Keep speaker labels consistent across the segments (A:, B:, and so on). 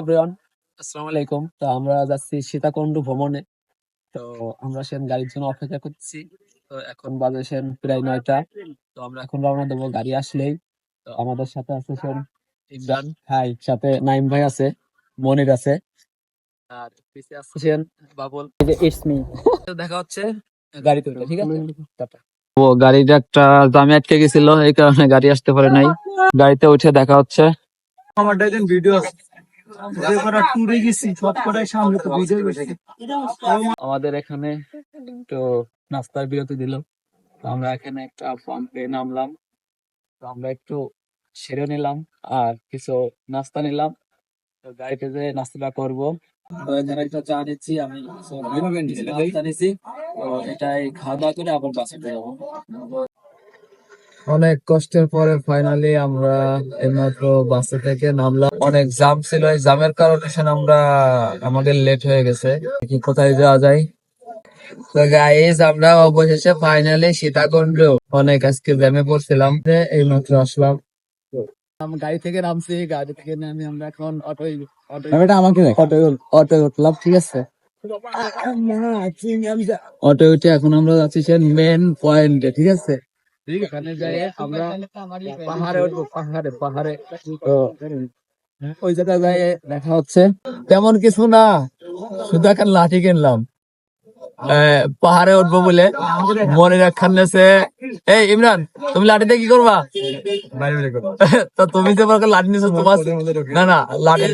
A: Everyone, আসসালামু আলাইকুম। তো আমরা যাচ্ছি সীতাকুণ্ড ভ্রমণে। তো আমরা সেন গাড়ির জন্য অপেক্ষা করছি তো এখন বাজে সেন প্রায় নয়টা। তো আমরা এখন রওনা দেবো গাড়ি আসলেই। তো আমাদের সাথে আছে সেন ইমরান হাই সাথে নাইম ভাই আছে, মনির আছে। আর পিছে আছে সেন বাবুল। It's me. দেখা হচ্ছে গাড়িতে ঠিক আছে? টাটা। ও, গাড়িটা একটা জামে আটকে গেছিল, এই কারণে গাড়ি আসতে পারে নাই। গাড়িতে উঠে দেখা হচ্ছে।
B: আমার ভিডিও করা ট্যুরে গেছি সব সামনে তো ভিডিও
A: আমাদের এখানে একটু নাস্তার বিরতি দিল তো আমরা এখানে একটা পাম্পে নামলাম। তো আমরা একটু সেরে নিলাম আর কিছু নাস্তা নিলাম। তো গাড়িতে যে নাস্তাটা করব তো একটা চা নিচ্ছি আমি কিছু নাস্তা নিচ্ছি। তো এটাই খাওয়া দাওয়া করে আবার বাসে যাব। অনেক কষ্টের পরে ফাইনালি আমরা এইমাত্র বাসে থেকে নামলাম। অনেক জাম ছিল এই জামের কারণে সেন আমরা আমাদের লেট হয়ে গেছে। কি কোথায় যাওয়া যায়। তো গাইস আমরা অবশেষে ফাইনালি সীতাকুণ্ড। অনেক আজকে জ্যামে পড়ছিলাম। যে এইমাত্র আসলাম। গাড়ি থেকে নামছি গাড়ি থেকে নামি আমরা এখন অটো অটো এটা আমাকে অটো অটো উঠলাম ঠিক আছে? অটো উঠে এখন আমরা যাচ্ছি সে মেন পয়েন্টে ঠিক আছে? এখানে যাই আমরা পাহাড়ে উঠবো পাহাড়ে পাহাড়ে। ওই জায়গায় যাই দেখা হচ্ছে। তেমন কিছু না শুধু এখন লাঠি কিনলাম। পাহাড়ে উঠবো বলে মনে রাখান এই ইমরান তুমি লাঠিতে কি করবা? তো তুমি যে বড় লাঠি নিছো তোমার না না লাঠি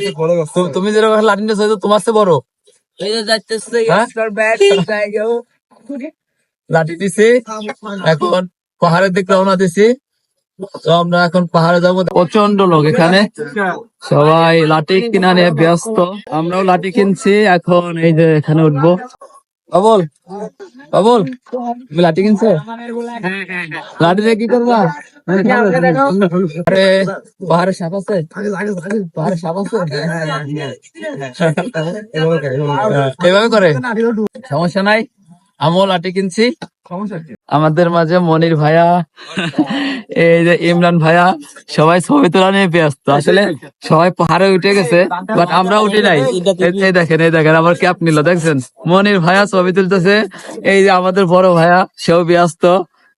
A: তুমি যে রকম লাঠি নিছো তো তোমার চেয়ে বড়। হ্যাঁ? লাঠি দিছি। এখন পাহাড়ের দিকে রওনা দিছি। তো আমরা এখন পাহাড়ে যাব। প্রচণ্ড লোক এখানে। সবাই লাঠি কিনা নিয়ে ব্যস্ত। আমরাও লাঠি কিনছি। এখন এই যে এখানে উঠবো। বাবুল বাবুল তুমি লাঠি কিনছে? লাঠি দিয়ে কি করবা? আরে পাহাড়ে সাপ আছে? পাহাড়ে সাপ আছে? এভাবে করে? সমস্যা নাই? আমিও লাঠি কিনছি। আমাদের মাঝে মনির ভাইয়া এই যে ইমরান ভাইয়া সবাই ছবি তোলা নিয়ে ব্যস্ত। আসলে সবাই পাহাড়ে উঠে গেছে বাট আমরা উঠি নাই। এই- এই দেখেন এই দেখেন আমার ক্যাপ নিল দেখছেন? মনির ভাইয়া ছবি তুলতেছে এই যে আমাদের বড় ভাইয়া সেও ব্যস্ত।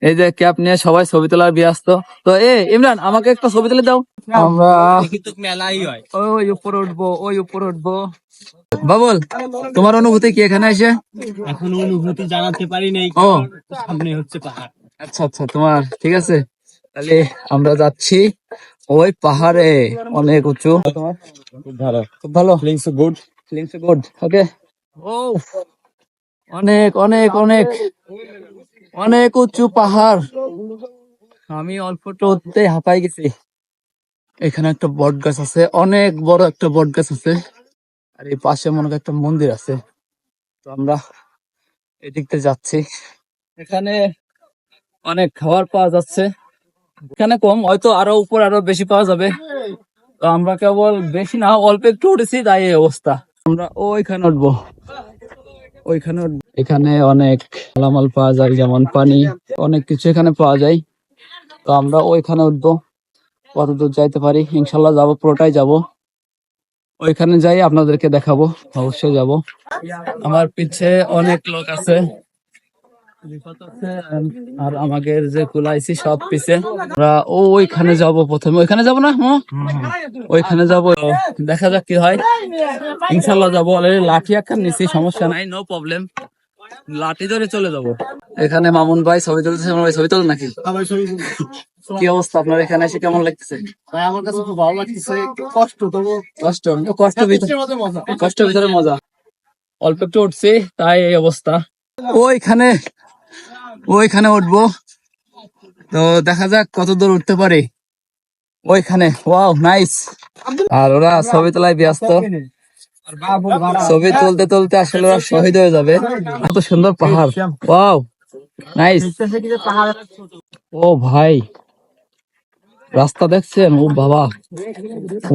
A: এই যে ক্যাপ নিয়ে সবাই ছবি তোলার ব্যস্ত। তো এ ইমরান আমাকে একটা ছবি তুলে দাও। আমরা
B: মেলাই হয়।
A: ওই উপরে উঠবো ওই উপরে উঠবো। বাবুল তোমার অনুভূতি কি এখানে এসে?
B: এখন অনুভূতি জানাতে পারি নাই
A: ও।
B: সামনে হচ্ছে পাহাড়।
A: আচ্ছা আচ্ছা তোমার ঠিক আছে। তাহলে আমরা যাচ্ছি ওই পাহাড়ে অনেক উঁচু। তোমার
B: খুব ভালো।
A: খুব ভালো।
B: Feelings good
A: feelings good okay ও অনেক অনেক অনেক অনেক উঁচু পাহাড়। আমি অল্পটা উঠতে হাঁপাই গেছি। এখানে একটা বট গাছ আছে অনেক বড় একটা বট গাছ আছে। আর এই পাশে মনে একটা মন্দির আছে। তো আমরা এদিক দিয়ে যাচ্ছি। এখানে অনেক খাবার পাওয়া যাচ্ছে। এখানে কম, হয়তো আরও উপর আরও বেশি পাওয়া যাবে। তো আমরা কেবল বেশি না, অল্প একটু উঠেছি, তাই এই অবস্থা। আমরা ওইখানে উঠবো। ওইখানে। এখানে অনেক মালামাল পাওয়া যায়, যেমন পানি, অনেক কিছু এখানে পাওয়া যায়। তো আমরা ওইখানে উঠবো। কত দূর যাইতে পারি? ইনশাল্লাহ যাব, পুরোটাই যাব। ওইখানে যাই, আপনাদেরকে দেখাবো। অবশ্যই যাব। আমার পিছে অনেক লোক আছে। আর আমাদের যে কুলাইছি সব পিছে। আমরা ওইখানে যাব প্রথমে। ওইখানে যাব না ওইখানে যাব। দেখা যাক কি হয়। ইনশাল্লাহ যাব। অলরেডি লাঠি একটা নিছি, সমস্যা নাই নো প্রবলেম লাঠি ধরে চলে যাব। এখানে মামুন ভাই ছবি তুলতেছে মামুন ভাই ছবি তোলেন নাকি? কি অবস্থা আপনার এখানে এসে কেমন লাগতেছে?
B: ভাই আমার কাছে খুব ভালো লাগতেছে কষ্ট তবু
A: কষ্ট কষ্ট ভিতরে কষ্ট ভিতরে মজা। অল্প একটু উঠছি তাই এই অবস্থা। ওইখানে ওইখানে উঠবো। তো দেখা যাক কত দূর উঠতে পারি। ওইখানে ওয়াও নাইস। আর ওরা ছবি তোলায় ব্যস্ত। ছবি তুলতে তুলতে আসলে ওরা শহীদ হয়ে যাবে। এত সুন্দর পাহাড়। ওয়াও। নাইস। ও ভাই। রাস্তা দেখছেন? ও বাবা।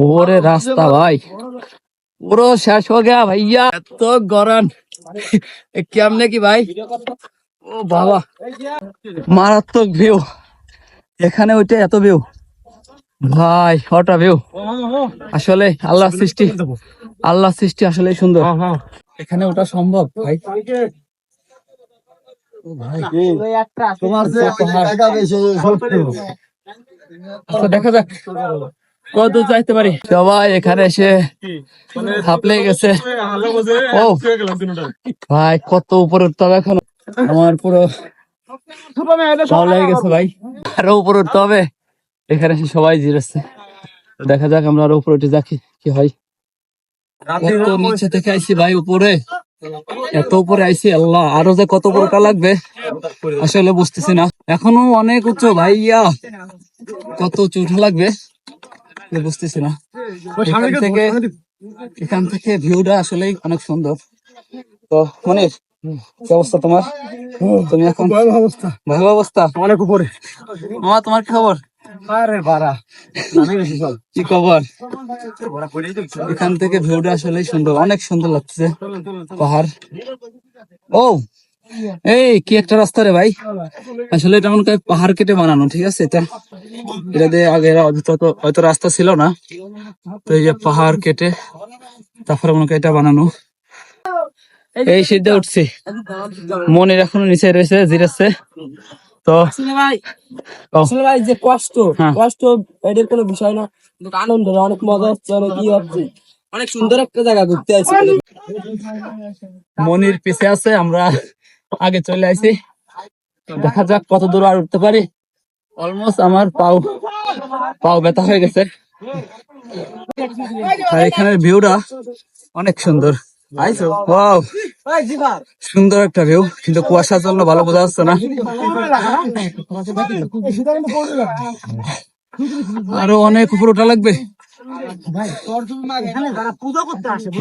A: ওরে রাস্তা ভাই। পুরো শেষ হয়ে গেয়া ভাইয়া। এত গরম। কেমনে কি ভাই? ও বাবা। মারাত্মক ভিউ এখানে ওইটা এত ভিউ ভাই হটা ভিউ আসলে আল্লাহ সৃষ্টি। আল্লাহ সৃষ্টি আসলে সুন্দর। এখানে ওটা সম্ভব ভাই? আচ্ছা, দেখা যাক কত দূর পারি। সবাই এখানে এসে হাঁপলে গেছে। ও ভাই কত উপরে উঠতে হবে এখন? আমার পুরো লেগে গেছে ভাই। আরও উপরে উঠতে হবে। এখানে এসে সবাই জিরেছে দেখা যাক আমরা আরও উপরে উঠে দেখি কি হয়। কত নিচে থেকে আইছি ভাই উপরে। এত উপরে আইছি আল্লাহ আরও যে কত উপরে ওঠা লাগবে আসলে বুঝতেছি না। এখনও অনেক উচ্চ ভাইয়া। কত উঁচু উঠা লাগবে বুঝতেছি না। এখান থেকে এখান থেকে ভিউটা আসলেই অনেক সুন্দর। তো মনির কি অবস্থা তোমার? তুমি এখন
B: অবস্থা।
A: ভালো অবস্থা?
B: অনেক উপরে।
A: মামা তোমার কি খবর?
B: আরে বাড়া আমি বেশি চল।
A: কি খবর? এখান থেকে ভিউটা আসলেই সুন্দর অনেক সুন্দর লাগছে পাহাড়। ও এই কি একটা রাস্তা রে ভাই। আসলে এটা মনে পাহাড় কেটে বানানো ঠিক আছে? এটা এটা দিয়ে আগে হয়তো রাস্তা ছিল না। তো এই যে পাহাড় কেটে তারপরে মনে এটা বানানো। এই সিদ্ধে উঠছি। মনের এখনও নিচে রয়েছে জিরেছে তো
C: ভাই ভাই যে কষ্ট
A: হ্যাঁ।
C: কষ্ট এটার কোনো বিষয় না। আনন্দ অনেক মজা হচ্ছে অনেক কি হচ্ছে। অনেক সুন্দর একটা জায়গা ঘুরতে আসছি
A: মনির পিছে আছে আমরা আগে চলে আসি দেখা যাক কত দূর আর উঠতে পারি। অলমোস্ট আমার পাও পাও ব্যথা হয়ে গেছে। আর এখানের ভিউটা অনেক সুন্দর। সুন্দর একটা ভিউ কিন্তু কুয়াশার জন্য ভালো বোঝা যাচ্ছে না। আরও অনেক উপর ওঠা লাগবে।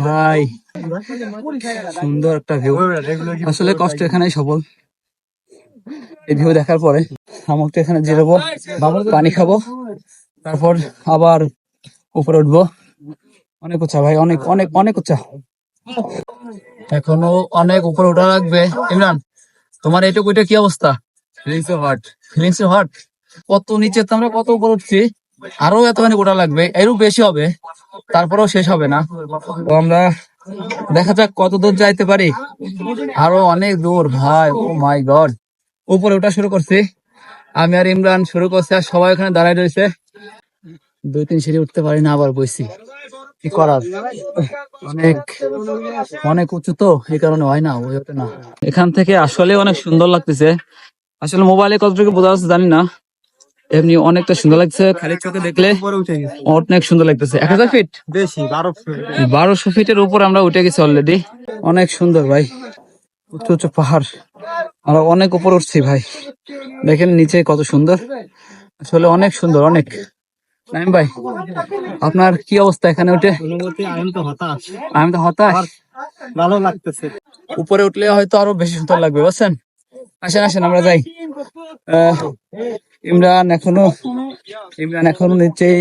A: ভাই সুন্দর একটা ভিউ আসলে কষ্ট এখানেই সফল। এই ভিউ দেখার পরে আমাকে এখানে জিরাবো পানি খাব তারপর আবার উপরে উঠবো। অনেক উচ্চা ভাই অনেক অনেক অনেক উঁচা এখনও অনেক উপরে ওঠা লাগবে। ইমরান তোমার এইটুকু এটা কি অবস্থা? ফিলিংস হার্ট ফিলিংস হার্ট কত নিচে আমরা কত উপরে উঠছি? আরও এতখানি ওঠা লাগবে এরও বেশি হবে তারপরেও শেষ হবে না। তো আমরা দেখা যাক কত দূর যাইতে পারি। আরও অনেক দূর ভাই ও মাই গড উপরে ওঠা শুরু করছি। আমি আর ইমরান শুরু করছি আর সবাই ওখানে দাঁড়ায় রয়েছে। দুই তিন সিঁড়ি উঠতে পারি না আবার বইছি। কি করার? অনেক অনেক উঁচু তো এই কারণে হয় না ওই ওঠে না। এখান থেকে আসলে অনেক সুন্দর লাগতেছে। আসলে মোবাইলে কতটুকু বোঝা যাচ্ছে জানি না। এমনি অনেকটা সুন্দর লাগছে খালি চোখে দেখলে অনেক সুন্দর লাগতেছে। এক হাজার ফিট
B: বেশি বারো
A: বারোশো ফিটের উপর আমরা উঠে গেছি অলরেডি অনেক সুন্দর ভাই উঁচু উঁচু পাহাড়। আমরা অনেক উপর উঠছি ভাই। দেখেন নিচে কত সুন্দর। আসলে অনেক সুন্দর অনেক। নাইম ভাই আপনার কি অবস্থা এখানে উঠে?
B: আমি তো হতাশ।
A: আমি তো হতাশ।
B: ভালো লাগতেছে।
A: উপরে উঠলে হয়তো আরও বেশি সুন্দর লাগবে বুঝছেন? আসেন আসেন আমরা যাই। ইমরান এখনও ইমরান এখনও নিচেই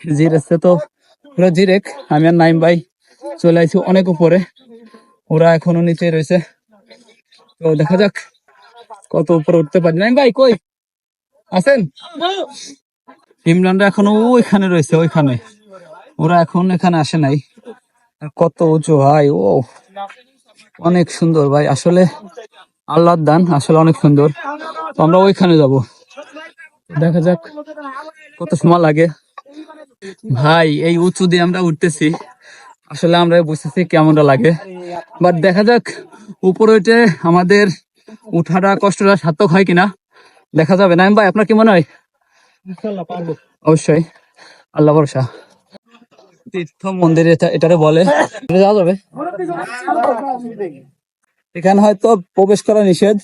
A: জিরেছে তো। পুরো জিরেক আমি আর নাইম ভাই চলে আইছি অনেক উপরে। ওরা এখনও নিচে রয়েছে। তো দেখা যাক কত উপরে উঠতে পারি। নাইম ভাই কই? আছেন ইমরানরা এখনও ওইখানে রয়েছে, ওইখানে। ওরা এখন এখানে আসে নাই। কত উঁচু ভাই, ও। অনেক সুন্দর ভাই, আসলে আল্লাহর দান, আসলে অনেক সুন্দর। তো আমরা ওইখানে যাব। দেখা যাক কত সময় লাগে। ভাই, এই উঁচু দিয়ে আমরা উঠতেছি। আসলে আমরা বুঝতেছি কেমনটা লাগে। বাট দেখা যাক, উপরে উঠে আমাদের উঠাটা কষ্টটা সার্থক হয় কিনা। দেখা যাবে না। ভাই, আপনার কি মনে হয়? অবশ্যই। আল্লাহ ভরসা। তীর্থ মন্দির এটা এটারে বলে। যাওয়া যাবে? এখানে হয়তো প্রবেশ করা নিষেধ।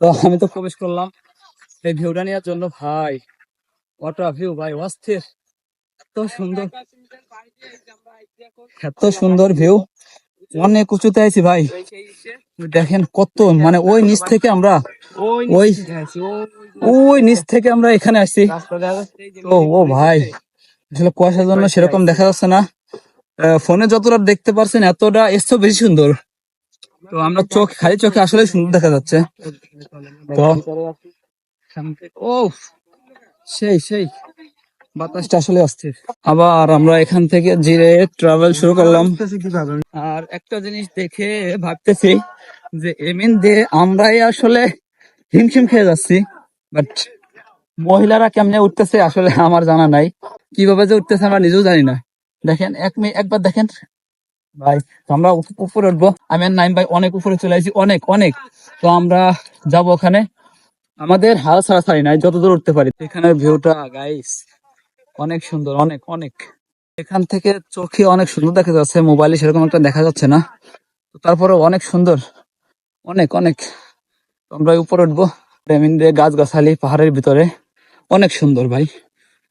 A: তো আমি তো প্রবেশ করলাম। এই ভিউটা নেওয়ার জন্য ভাই ওয়াটার ভিউ ভাই, অস্থির। এত সুন্দর। এত সুন্দর ভিউ অনেক উঁচুতে আছি ভাই। দেখেন কত মানে ওই নিচ থেকে আমরা ওই ওই নিচ থেকে আমরা এখানে আসছি ও ও ভাই আসলে কুয়াশার জন্য সেরকম দেখা যাচ্ছে না। ফোনে যতটা দেখতে পারছেন এতটা চেয়েও বেশি সুন্দর। তো আমরা চোখ খালি চোখে আসলে সুন্দর দেখা যাচ্ছে। তো ও সেই সেই বাতাসটা আসলে অস্থির। আবার আমরা এখান থেকে জিরে ট্রাভেল শুরু করলাম। আর একটা জিনিস দেখে ভাবতেছি যে এমিন দিয়ে আমরাই আসলে হিমশিম খেয়ে যাচ্ছি বাট মহিলারা কেমনে উঠতেছে আসলে আমার জানা নাই। কীভাবে যে উঠতেছে আমরা নিজেও জানি না। দেখেন, এক মিনিট একবার দেখেন। ভাই আমরা উপরে উঠবো। আমি আর নাইম ভাই অনেক উপরে চলে আসি অনেক অনেক। তো আমরা যাব ওখানে। আমাদের হাল ছাড়া ছাড়ি নাই, যত দূর উঠতে পারি। এখানের ভিউটা গাইস অনেক সুন্দর, অনেক অনেক। এখান থেকে চোখে অনেক সুন্দর দেখা যাচ্ছে, মোবাইলে সেরকম একটা দেখা যাচ্ছে না। তারপরে অনেক সুন্দর। অনেক অনেক। আমরা উপরে উঠবো রেমিন দিয়ে গাছ গাছালি পাহাড়ের ভিতরে। অনেক সুন্দর ভাই।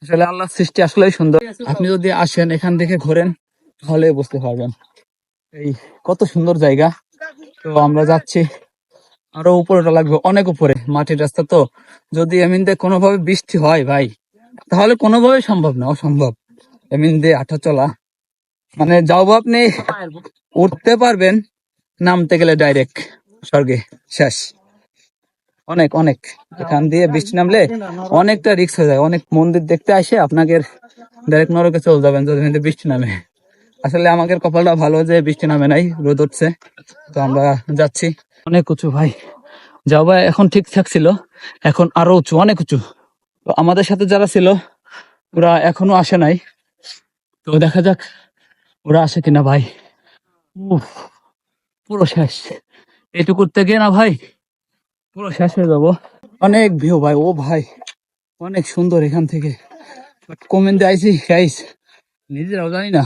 A: আসলে আল্লাহ সৃষ্টি আসলেই সুন্দর। আপনি যদি আসেন এখান থেকে ঘোরেন তাহলে বুঝতে পারবেন। এই কত সুন্দর জায়গা। তো আমরা যাচ্ছি। আরও উপরে লাগবে অনেক উপরে। মাটির রাস্তা তো। যদি এমিন দিয়ে কোনোভাবে বৃষ্টি হয় ভাই তাহলে কোনোভাবে সম্ভব না অসম্ভব। এমিন দিয়ে আঠা চলা। মানে যাও আপনি উঠতে পারবেন নামতে গেলে ডাইরেক্ট স্বর্গে, শেষ। অনেক অনেক। এখান দিয়ে বৃষ্টি নামলে অনেকটা রিক্স হয়ে যায়। অনেক মন্দির দেখতে আসে, আপনাকে ডাইরেক্ট নরকে চলে যাবেন যদি বৃষ্টি নামে। আসলে আমাদের কপালটা ভালো যে বৃষ্টি নামে নাই, রোদ উঠছে। তো আমরা যাচ্ছি। অনেক উঁচু ভাই। যাও ভাই, এখন ঠিকঠাক ছিল। এখন আরও উঁচু, অনেক উঁচু। তো আমাদের সাথে যারা ছিল, ওরা এখনও আসে নাই। তো দেখা যাক ওরা আসে কিনা ভাই। পুরো শেষ। এটুকু থেকে না ভাই? পুরো শেষ হয়ে যাব। অনেক ভিউ ভাই ও ভাই অনেক সুন্দর এখান থেকে। কমেন্ট আইছি গাইস নিজেরাও জানি না।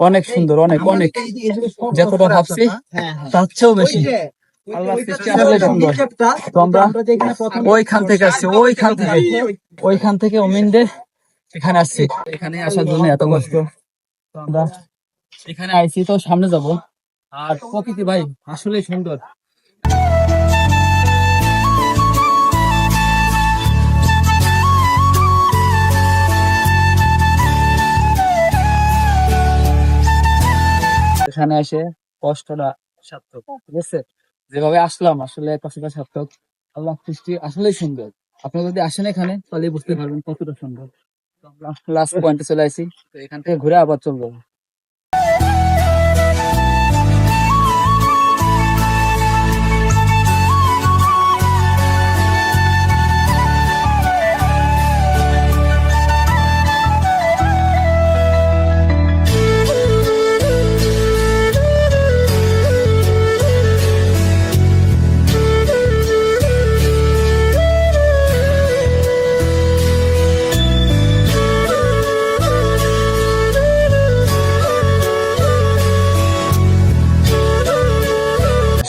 A: অনেক সুন্দর অনেক অনেক। যতটা ভাবছি তার চেয়েও বেশি। ওইখান থেকে আসছি ওইখান থেকে। ওইখান থেকে অমিনদের এখানে আসছি। এখানে আসার জন্য এত কষ্ট। আমরা এখানে আইছি তো সামনে যাব। আর প্রকৃতি ভাই আসলে সুন্দর। এখানে এসে কষ্টটা সার্থক। ঠিক আছে? যেভাবে আসলাম, আসলে কষ্টটা সার্থক। আল্লাহ সৃষ্টি আসলেই সুন্দর। আপনি যদি আসেন এখানে তাহলে বুঝতে পারবেন কতটা সুন্দর। লাস্ট পয়েন্টে চলে আসি। তো এখান থেকে ঘুরে আবার চলবো।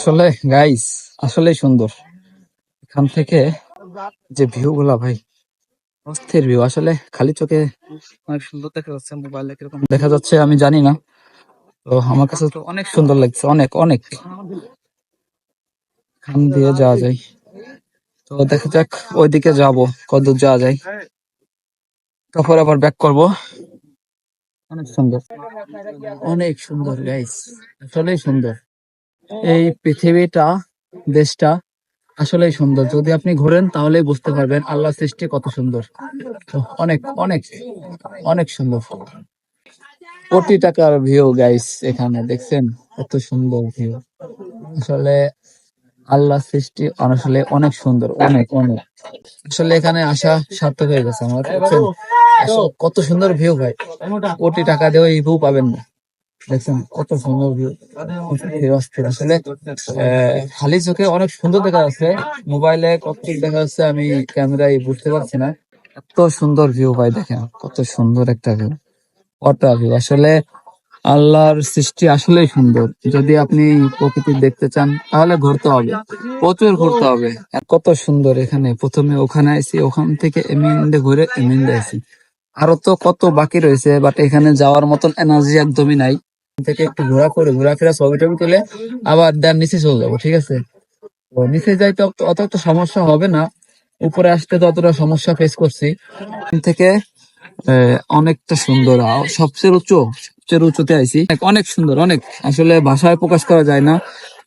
A: আসলে গাইস আসলেই সুন্দর। এখান থেকে যে ভিউ গুলা ভাই অস্থির ভিউ আসলে খালি চোখে অনেক সুন্দর দেখা যাচ্ছে মোবাইলে কীরকম দেখা যাচ্ছে, আমি জানি না। তো আমার কাছে তো অনেক সুন্দর লাগছে, অনেক অনেক। খান দিয়ে যাওয়া যায়। তো দেখা যাক, ওইদিকে যাব কতদূর যাওয়া যায়। তারপর আবার ব্যাক করব। অনেক সুন্দর। অনেক সুন্দর গাইস আসলেই সুন্দর। এই পৃথিবীটা, দেশটা আসলেই সুন্দর। যদি আপনি ঘোরেন তাহলে বুঝতে পারবেন আল্লাহ সৃষ্টি কত সুন্দর। অনেক অনেক অনেক সুন্দর। কোটি টাকার ভিউ গাইস এখানে, দেখছেন? কত সুন্দর ভিউ আসলে আল্লাহ সৃষ্টি আসলে অনেক সুন্দর, অনেক অনেক। আসলে এখানে আসা সার্থক হয়ে গেছে আমার আসলে কত সুন্দর ভিউ ভাই। কোটি টাকা দিয়ে এই ভিউ পাবেন না। দেখছেন কত সুন্দর আসলে খালি চোখে অনেক সুন্দর দেখা যাচ্ছে। মোবাইলে কত দেখা যাচ্ছে, আমি ক্যামেরায় বুঝতে পারছি না। এত সুন্দর ভিউ ভাই, দেখেন কত সুন্দর একটা ভিউ কটা ভিউ আসলে আল্লাহর সৃষ্টি আসলেই সুন্দর। যদি আপনি প্রকৃতি দেখতে চান, তাহলে ঘুরতে হবে। প্রচুর ঘুরতে হবে। কত সুন্দর এখানে। প্রথমে ওখানে আইসি, ওখান থেকে এমিন্দে ঘুরে এমিন্দে আইসি। আরও তো কত বাকি রয়েছে বাট এখানে যাওয়ার মতন এনার্জি একদমই নাই। থেকে একটু ঘোরা করে ঘোরাফেরা ছবি টবি তুলে আবার দেন নিচে চলে যাব ঠিক আছে? তো নিচে যাইতে অত অত একটা সমস্যা হবে না। উপরে আসতে তো অতটা সমস্যা ফেস করছি। থেকে অনেকটা সুন্দর সবচেয়ে উঁচু সবচেয়ে উঁচুতে আইছি। অনেক- সুন্দর অনেক। আসলে ভাষায় প্রকাশ করা যায় না।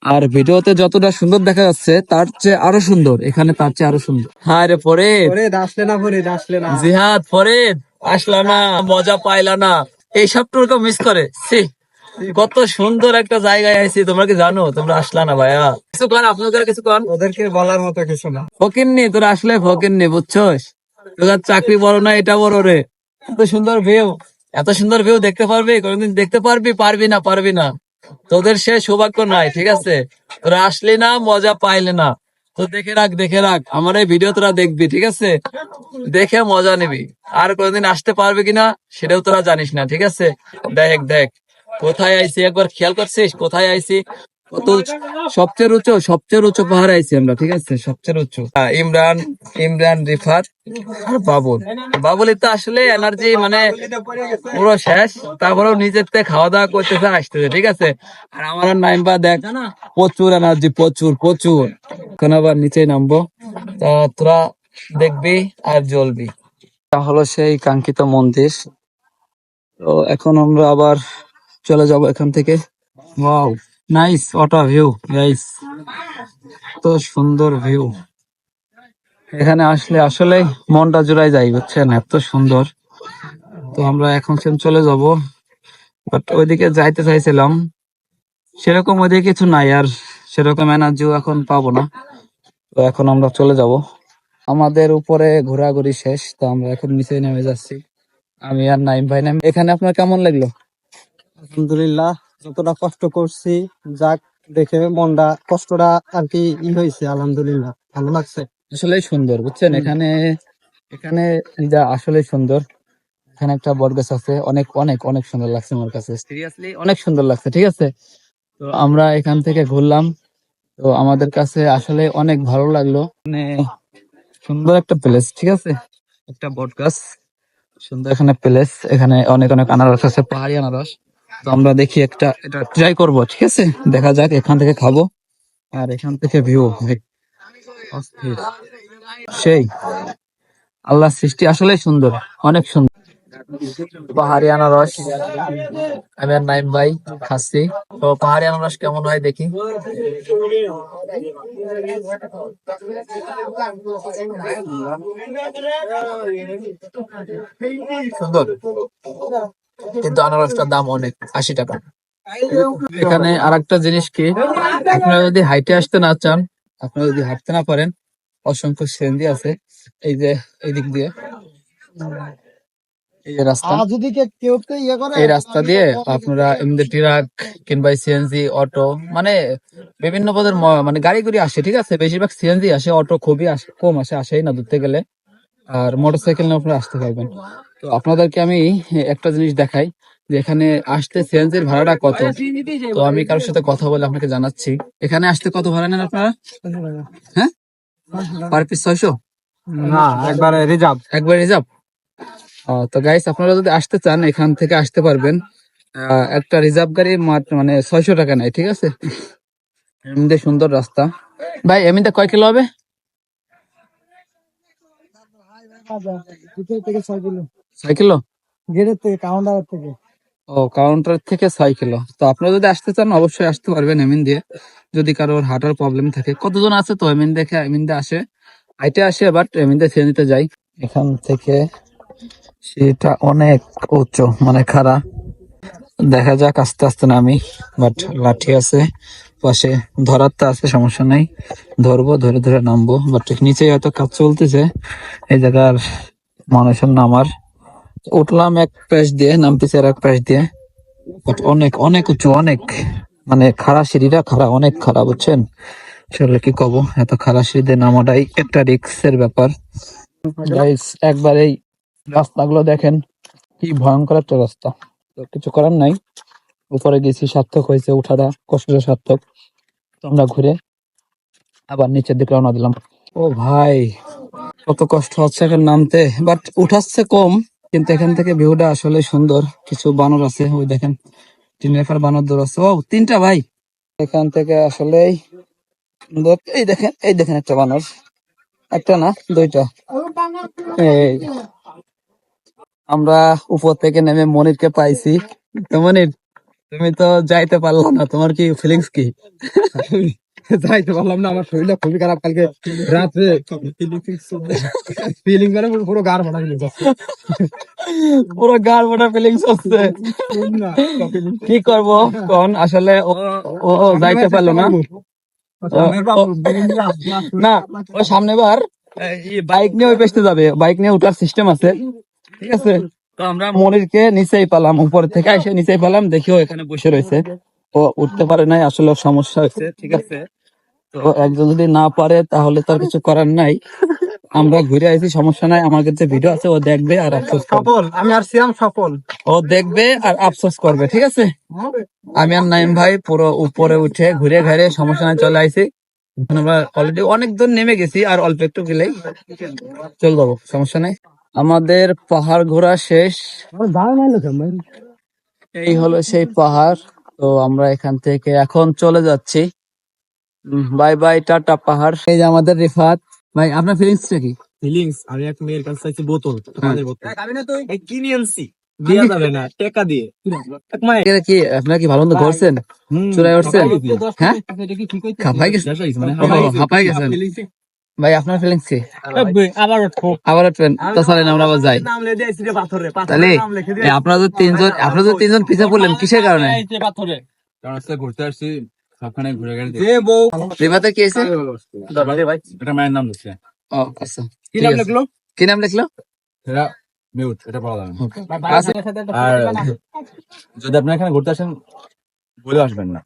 A: আর ভিডিওতে যতটা সুন্দর দেখা যাচ্ছে তার চেয়ে আরও সুন্দর। এখানে তার চেয়ে আরও সুন্দর। হ্যাঁ রে পরে
B: পরে আসলে না পরে আসলে না।
A: জিহাদ ফরিদ! আসলা না মজা পাইলা না। এইসব টুরকে মিস করে? ছি। কত সুন্দর একটা জায়গায় আইছি তোমরা কি জানো? তোমরা আসলা না ভাইয়া? কিছু কন আপনাদের কিছু কন?
B: ওদেরকে বলার মতো কিছু না।
A: ফকির নি তোরা আসলে ফকির নি বুঝছস? তোর চাকরি বড় না এটা বড় রে। এত সুন্দর ভিউ এত সুন্দর ভিউ দেখতে পারবি? কোনদিন দেখতে পারবি পারবি না পারবি না। তোদের সে সৌভাগ্য নাই ঠিক আছে? তোরা আসলি না মজা পাইলে না। তো দেখে রাখ দেখে রাখ আমার এই ভিডিও তোরা দেখবি ঠিক আছে? দেখে মজা নিবি। আর কোনদিন আসতে পারবি কিনা সেটাও তোরা জানিস না ঠিক আছে? দেখ দেখ। কোথায় আইছি? একবার খেয়াল করছিস? কোথায় আইছি? কত সবচেয়ে উঁচু সবচেয়ে উঁচু পাহাড়ে আইছি আমরা, ঠিক আছে? সবচেয়ে উঁচু। ইমরান ইমরান রিফাত আর বাবুল। বাবুলের তো আসলে এনার্জি মানে পুরো শেষ। তারপরেও নিজের থেকে খাওয়া দাওয়া করতেছে, আসতেছে, ঠিক আছে? আর আমার নাইমবা দেখ, প্রচুর এনার্জি প্রচুর প্রচুর। এখন আবার নিচে নামবো। তা তোরা দেখবি আর জ্বলবি। এটা হলো সেই কাঙ্ক্ষিত মন্দির। তো এখন আমরা আবার চলে যাব এখান থেকে। ওয়াও নাইস ওটা ভিউ গাইস তো সুন্দর ভিউ এখানে আসলে আসলে মনটা জুড়াই যায়, বুঝছেন? এত সুন্দর। তো আমরা এখন সেম চলে যাব। বাট ওইদিকে যাইতে চাইছিলাম। সেরকম ওইদিকে কিছু নাই আর সেরকম এনার্জিও এখন পাবো না। তো এখন আমরা চলে যাব। আমাদের উপরে ঘোরাঘুরি শেষ, তো আমরা এখন নিচে নেমে যাচ্ছি। আমি আর নাইম ভাই নাম এখানে আপনার কেমন লাগল?
B: আলহামদুলিল্লাহ যতটা কষ্ট করছি যাক দেখে মনটা কষ্টটা আর কি ই হয়েছে আলহামদুলিল্লাহ। ভালো লাগছে।
A: আসলে সুন্দর বুঝছেন? এখানে এখানে যা আসলে সুন্দর। এখানে একটা বট গাছ আছে অনেক অনেক অনেক সুন্দর লাগছে আমার কাছে। সিরিয়াসলি অনেক সুন্দর লাগছে ঠিক আছে? তো আমরা এখান থেকে ঘুরলাম। তো আমাদের কাছে আসলে অনেক ভালো লাগল। মানে সুন্দর একটা প্লেস ঠিক আছে? একটা বট গাছ সুন্দর এখানে প্লেস এখানে অনেক অনেক আনারস আছে পাহাড়ি আনারস। তো আমরা দেখি একটা, এটা ট্রাই করব, ঠিক আছে? দেখা যাক, এখান থেকে খাব। আর এখান থেকে ভিউ অস্থির। সেই আল্লাহ সৃষ্টি আসলে সুন্দর, অনেক সুন্দর। পাহাড়ি আনারস আমি নাইম ভাই খাচ্ছি। তো পাহাড়ি আনারস কেমন হয় দেখি? সুন্দর। কিন্তু আনারসটার দাম অনেক আশি টাকা। এখানে আর একটা জিনিস কি? আপনারা যদি হাইটে আসতে না চান আপনারা যদি হাঁটতে না পারেন অসংখ্য সিএনজি আছে এই যে এই দিক দিয়ে। এই রাস্তা।
B: যদি কেউ তো ইয়ে করে
A: এই রাস্তা দিয়ে আপনারা এমনি ট্রাক কিংবা সিএনজি অটো মানে বিভিন্ন পদের ম- মানে গাড়ি গুড়ি আসে ঠিক আছে? বেশিরভাগ সিএনজি আসে অটো খুবই আসে কম আসে আসেই না ধরতে গেলে। আর মোটরসাইকেল নিয়ে আপনারা আসতে পারবেন। তো আপনাদেরকে আমি একটা জিনিস দেখাই যে এখানে আসতে সিএনজির ভাড়াটা কত? তো আমি কারোর সাথে কথা বলে আপনাকে জানাচ্ছি। এখানে আসতে কত ভাড়া নেন আপনারা? হ্যাঁ? পার পিস ছয়শো?
B: না একবারে রিজার্ভ।
A: একবার রিজার্ভ? তো গাইস আপনারা যদি আসতে চান এখান থেকে আসতে পারবেন। একটা রিজার্ভ গাড়ি মানে ছয়শো টাকা নেয় ঠিক আছে? এমনিতে সুন্দর রাস্তা। ভাই এমনিতে কয় কিলো হবে?
B: থেকে ছয় কিলো।
A: ছয় কিলো?
B: গেটের থেকে কাউন্টার থেকে।
A: ও কাউন্টার থেকে ছয় কিলো। তো আপনারা যদি আসতে চান অবশ্যই আসতে পারবেন এমিন দিয়ে। যদি কারোর হাঁটার প্রবলেম থাকে। কতজন আছে তো এমিন দেখে এমিন দিয়ে আসে। আইটে আসে বাট এমিন দিয়ে যাই। এখান থেকে সেটা অনেক উচ্চ মানে খাড়া। দেখা যাক আস্তে আস্তে নামি বাট লাঠি আছে। পাশে, ধরার তো আছে, সমস্যা নাই। ধরবো, ধরে ধরে নামবো। বাট নিচে হয়তো কাজ চলতেছে। এই জায়গার মানুষের নামার। উঠলাম এক প্যাচ দিয়ে, নামতেছে আর এক প্যাচ দিয়ে। বাট অনেক অনেক উঁচু, অনেক। মানে খাড়া সিঁড়িটা খাড়া, অনেক খাড়া, বুঝছেন? আসলে কি কব? এত খাড়া সিঁড়িতে নামাটাই একটা রিক্সের ব্যাপার। একবার এই রাস্তাগুলো দেখেন। কি ভয়ঙ্কর একটা রাস্তা। কিছু করার নাই। উপরে গেছি, সার্থক হয়েছে, উঠাটা কষ্ট সার্থক। আমরা ঘুরে আবার নিচের দিকে রওনা দিলাম। ও ভাই, কত কষ্ট হচ্ছে এখন নামতে। বাট উঠাচ্ছে কম, কিন্তু এখান থেকে ভিউটা আসলে সুন্দর। কিছু বানর আছে, ওই দেখেন টিনেফার বানর দৌড় আছে। ও তিনটা ভাই। এখান থেকে আসলে এই দেখেন এই দেখেন একটা বানর। একটা না, দুইটা। আমরা উপর থেকে নেমে মনিরকে পাইছি। তো মনির তুমি তো যাইতে পারল না। তোমার কি ফিলিংস কি?
B: যাইতে পারলাম না আমার শরীরটা খুবই খারাপ কালকে রাত্রে। ফিলিং মানে পুরো- গার ফাটা ফিলিং
A: পুরো গার মোটা ফিলিংস হচ্ছে কি করব? কোন আসলে ও ও যাইতে পারল না। না ও সামনে বার বাইক নিয়ে ওই পেছতে যাবে। বাইক নিয়ে ওঠার সিস্টেম আছে। ঠিক আছে? তো আমরা মনিরকে নিচেই পেলাম উপর থেকে এসে নিচেই পেলাম দেখিও এখানে বসে রয়েছে। ও উঠতে পারে নাই আসলে সমস্যা হয়েছে ঠিক আছে। তো একজন যদি না পারে তাহলে তার কিছু করার নাই। আমরা ঘুরে আইছি সমস্যা নাই আমার কাছে ভিডিও আছে ও দেখবে আর আফসোস
B: সফল আমি আর সিয়াম সফল।
A: ও দেখবে আর আফসোস করবে ঠিক আছে? আমি আর নাইম ভাই পুরো উপরে উঠে ঘুরে ঘুরে সমস্যা নাই চলে আইছি। আমরা অলরেডি অনেক দূর নেমে গেছি আর অল্প একটু গেলেই চলে যাব সমস্যা নাই। আমাদের পাহাড় ঘোরা শেষ। এই হলো সেই পাহাড়। তো আমরা এখান থেকে এখন চলে যাচ্ছি। বাই বাই টাটা পাহাড়। এই যে আমাদের রিফাত। ভাই আপনার ফিলিংসটা কি?
B: ফিলিংস আমি এক মেয়ের কাছে চাইছি বোতল পানির বোতল। এই কিনে আনছি?
A: দিয়া
B: যাবে না টাকা দিয়ে। এক মায়ের।
A: এটা কি আপনারা কি ভালো মন্দ করছেন? চুরাই উঠছেন? হ্যাঁ? হাঁপাই গেছেন। ভাই আপনার ফিলিংস কি?
B: আবার উঠো
A: আবার উঠবেন তো চলেন আমরা আবার যাই।
B: নাম লিখে দিয়েছি রে
A: তাহলে আপনারা তো তিনজন আপনারা তো তিনজন পিছিয়ে পড়লেন কিসের কারণে?
B: পাথরে।
D: ঘুরতে আসছি সবখানে ঘুরে গেলে
B: যে বউ
A: রিভাতে কি হয়েছে
D: এটা মায়ের নাম
A: ও আচ্ছা।
B: কি নাম। লিখলো?
A: কি নাম লিখলো?
D: সেটা মিউট এটা পড়া যাবে আর যদি আপনি এখানে ঘুরতে আসেন বলে আসবেন না।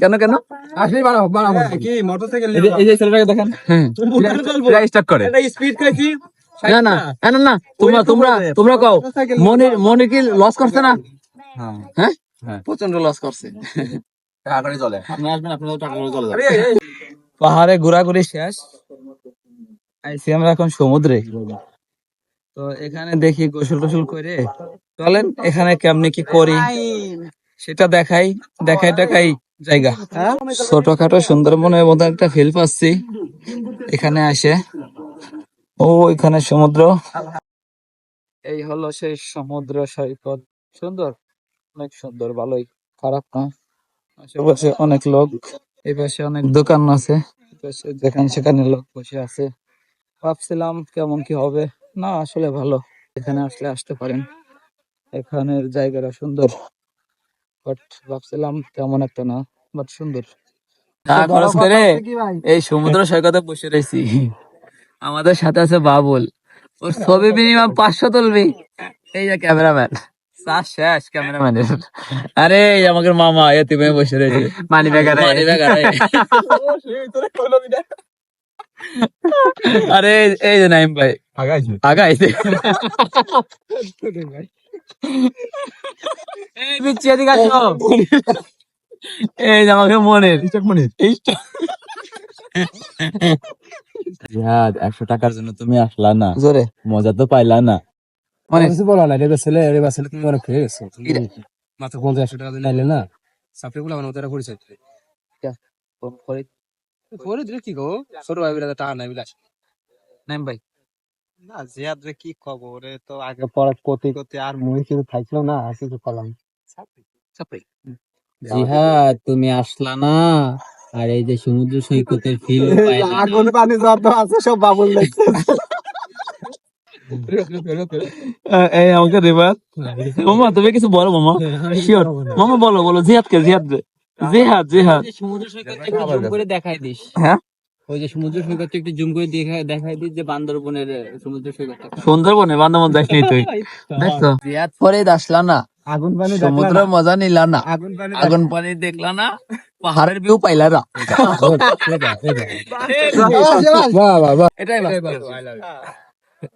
A: কেন কেন?
B: আসলেই বানাবো বানাবো কি মোটরসাইকেল
D: এই যে- এই যে ছেলেটাকে দেখেন।
A: হ্যাঁ।
D: স্টার্ট করে
B: এটা স্পিড খাইছি
A: না না না না না তোমরা তোমরা তোমরা কও মনির মনির কি লস করছে না?
D: হ্যাঁ।
A: হ্যাঁ?
D: হ্যাঁ।
A: প্রচণ্ড লস করছে।
D: টাকা করে চলে। আপনি আসবেন আপনার টাকা করে চলে যাবে।
A: পাহাড়ে ঘোরাঘুরি শেষ। আইসি আমরা এখন সমুদ্রে। তো এখানে দেখি গোসল টোসল করে। চলেন এখানে কেমনে কি করি? সেটা দেখাই দেখাই টাকাই জায়গা। ছোটখাটো সুন্দরবনের মতো একটা ফিল পাচ্ছি। এখানে আসে। ও, এখানে সমুদ্র। এই হলো সেই সমুদ্র সৈকত। সুন্দর। অনেক সুন্দর, ভালোই। খারাপ না। আশেপাশে অনেক লোক। এই পাশে অনেক দোকান আছে। যেখানে সেখানে লোক বসে আছে। ভাবছিলাম কেমন কি হবে। না, আসলে ভালো। এখানে আসলে আসতে পারেন। এখানের জায়গাটা সুন্দর। বাট ভাবছিলাম তেমন একটা না বাট সুন্দর। টাকা খরচ করে এই সমুদ্র সৈকতে বসে রয়েছি। আমাদের সাথে আছে বাবুল। ওর ছবি মিনিমাম পাঁচশো তুলবি। এই যে ক্যামেরাম্যান। চাষ শেষ ক্যামেরাম্যানের। আরে এই আমাদের মামা এ তুমি বসে রয়েছে। মানি ব্যাগ মানি ব্যাগ আরে এই যে নাইম ভাই।
D: আগাইছে।
A: আগাইছে। এই বিচ্ছি এদিকে আসো। এই আমাকে মনের।
D: একশো টাকার জন্য তুমি আসলা না।
A: জোরে।
D: মজা তো পাইলা না।
A: মানে
B: কিছু বলো না রে ছেলে রে ছেলে তুমি অনেক খেয়ে গেছো। মাত্র পঞ্চাশ একশো টাকা দিয়ে নাইলে না সাপড়ে গুলো আমাদের পরিচয় করে। দিলে কি গো? ছোট ভাই বিরা টাকা নাই বিলাস
A: নাইম ভাই।
B: না জিয়াদ রে কি খবর রে তো আগে পরে করতে করতে আর মুই কিছু খাইছিল না আর কিছু করলাম
A: চাপড়ি
C: জিহাদ তুমি আসলা না? আর এই যে সমুদ্র সৈকতের ফিল
B: আগুন পানি যত আছে সব বাবুল দেখছে।
A: এই আমাকে রিভার মামা তুমি কিছু বলো মামা। শিওর মামা বলো বলো জিহাদ কে জিহাদ জিহাদ। জিহাদ
C: সমুদ্র সৈকত একটু জুম করে দেখাই দিস।
A: হ্যাঁ?
C: ওই যে সমুদ্র সৈকত একটু জুম করে দেখাই দেখাই দিস যে বান্দরবনের সমুদ্র সৈকতটা।
A: সুন্দরবনে বান্দরবন যাসনি তুই? দেখছ বিয়াত পরে আসলা না।
B: আগুন পানি
A: সমুদ্র মজা নিলা না।
B: আগুন পানি
A: আগুন পানি দেখলা না পাহাড়ের ভিউ পাইলা না।
B: বাহ বাহ বাহ
A: এটাই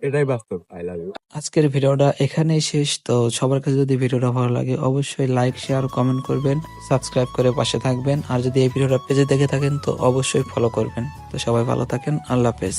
D: এটাই বাস্তব আই লাভ ইউ
E: আজকের ভিডিওটা এখানেই শেষ। তো সবার কাছে যদি ভিডিওটা ভালো লাগে, অবশ্যই লাইক শেয়ার কমেন্ট করবেন সাবস্ক্রাইব করে পাশে থাকবেন। আর যদি এই ভিডিওটা পেজে দেখে থাকেন, তো অবশ্যই ফলো করবেন। তো সবাই ভালো থাকেন, আল্লাহ হাফেজ।